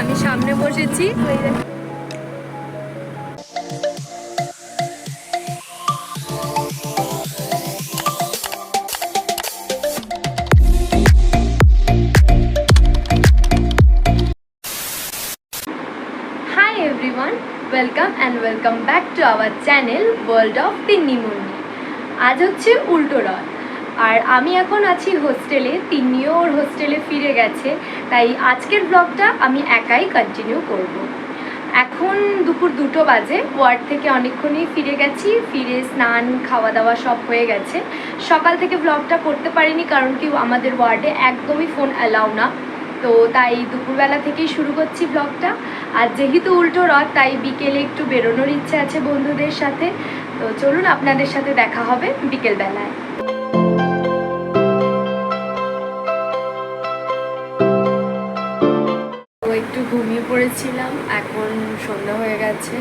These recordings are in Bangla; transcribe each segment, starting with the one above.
আমি সামনে বসেছি। Welcome and welcome back to our channel World of Tinni Munni আজ হচ্ছে উল্টো রথ। আর আমি এখন আছি হোস্টেলে তিনিও ওর হোস্টেলে ফিরে গেছে, তাই আজকের ব্লগটা আমি একাই কন্টিনিউ করব। এখন দুপুর দুটো বাজে, ওয়ার্ড থেকে অনেকক্ষণই ফিরে গেছি, ফিরে স্নান খাওয়া দাওয়া সব হয়ে গেছে। সকাল থেকে ব্লগটা করতে পারিনি কারণ কি আমাদের ওয়ার্ডে একদমই ফোন অ্যালাউ না। তো তাই দুপুরবেলা থেকেই শুরু করছি ব্লগটা আর যেহেতু উল্টো রথ, তাই বিকেলে একটু বেরোনোর ইচ্ছে আছে বন্ধুদের সাথে। তো চলুন আপনাদের সাথে দেখা হবে বিকেলবেলায়। ঘুমিয়ে পড়েছিলাম, এখন সন্ধ্যা হয়ে গেছে,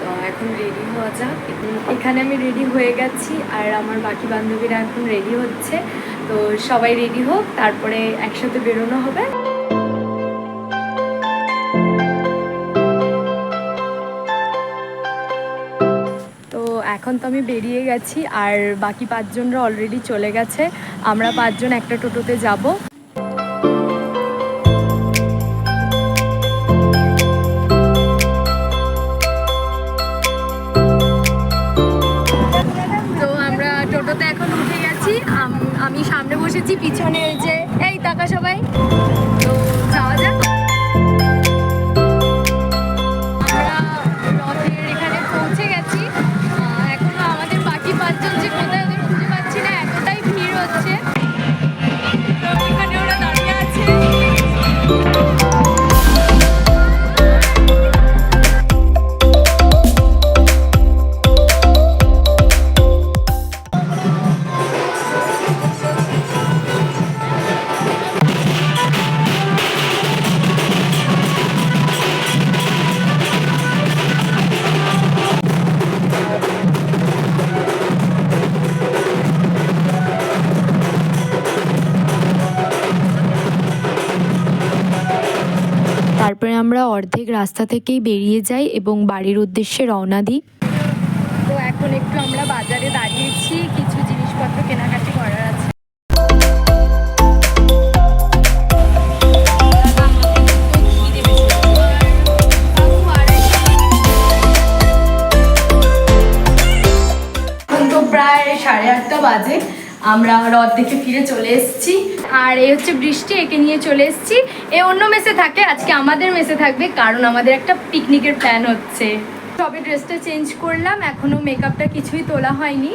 তো এখন রেডি হওয়া যাক। এখানে আমি রেডি হয়ে গেছি আর আমার বাকি বান্ধবীরা এখন রেডি হচ্ছে, তো সবাই রেডি হোক, তারপরে একসাথে বেরোনো হবে। এখন তো আমি বেরিয়ে গেছি আর বাকি পাঁচজনরা অলরেডি চলে গেছে। আমরা পাঁচজন একটা টোটোতে যাব। আম- সামনে বসেছি পিছনে ওই যে এই টাকা সবাই। তারপরে আমরা অর্ধেক রাস্তা থেকেই বেরিয়ে যাই এবং বাড়ির উদ্দেশ্যে রওনা দিই। তো এখন একটু আমরা বাজারে দাঁড়িয়েছি, কিছু জিনিসপত্র কেনাকাটি করার আছে। প্রায় সাড়ে আটটা বাজে। আমরা রথ দেখে ফিরে চলে এসেছি। আর এই হচ্ছে বৃষ্টি, একে নিয়ে চলে এসেছি। এ অন্য মেসে থাকে, আজকে আমাদের মেসে থাকবে, কারণ আমাদের একটা পিকনিকের প্ল্যান হচ্ছে। সবে ড্রেসটা চেঞ্জ করলাম এখনও মেকআপটা কিছুই তোলা হয়নি।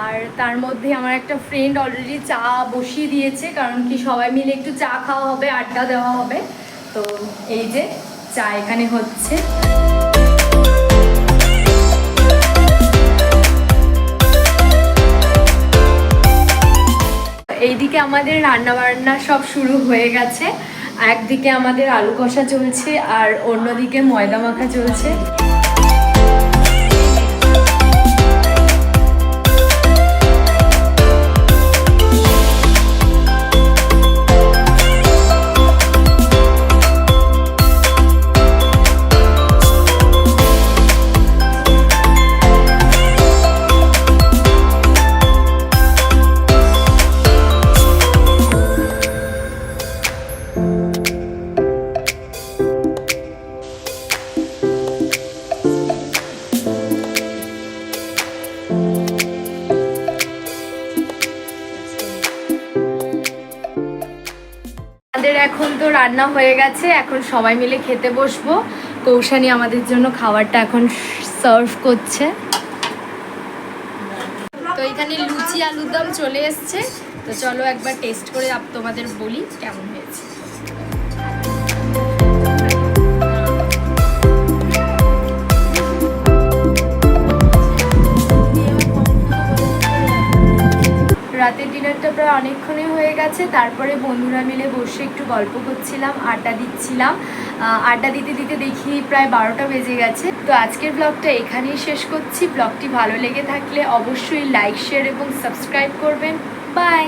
আর তার মধ্যে আমার একটা ফ্রেন্ড অলরেডি চা বসিয়ে দিয়েছে, কারণ কি সবাই মিলে একটু চা খাওয়া হবে, আড্ডা দেওয়া হবে। তো এই যে, চা এখানে হচ্ছে। এইদিকে আমাদের রান্না বান্না সব শুরু হয়ে গেছে। একদিকে আমাদের আলু কষা চলছে আর অন্যদিকে ময়দা মাখা চলছে। আমাদের এখন তো রান্না হয়ে গেছে, এখন সবাই মিলে খেতে বসবো। কৌশানি আমাদের জন্য খাবারটা এখন সার্ভ করছে। তো এখানে লুচি আলুর দম চলে এসছে। তো চলো একবার টেস্ট করে তোমাদের বলি কেমন হয়েছে। রাতের ডিনারটা প্রায় অনেকক্ষণই হয়ে গেছে। তারপরে বন্ধুরা মিলে বসে একটু গল্প করছিলাম, আড্ডা দিচ্ছিলাম। আড্ডা দিতে দিতে দেখি প্রায় বারোটা বেজে গেছে। তো আজকের ব্লগটা এখানেই শেষ করছি। ব্লগটি ভালো লেগে থাকলে অবশ্যই লাইক শেয়ার এবং সাবস্ক্রাইব করবেন। বাই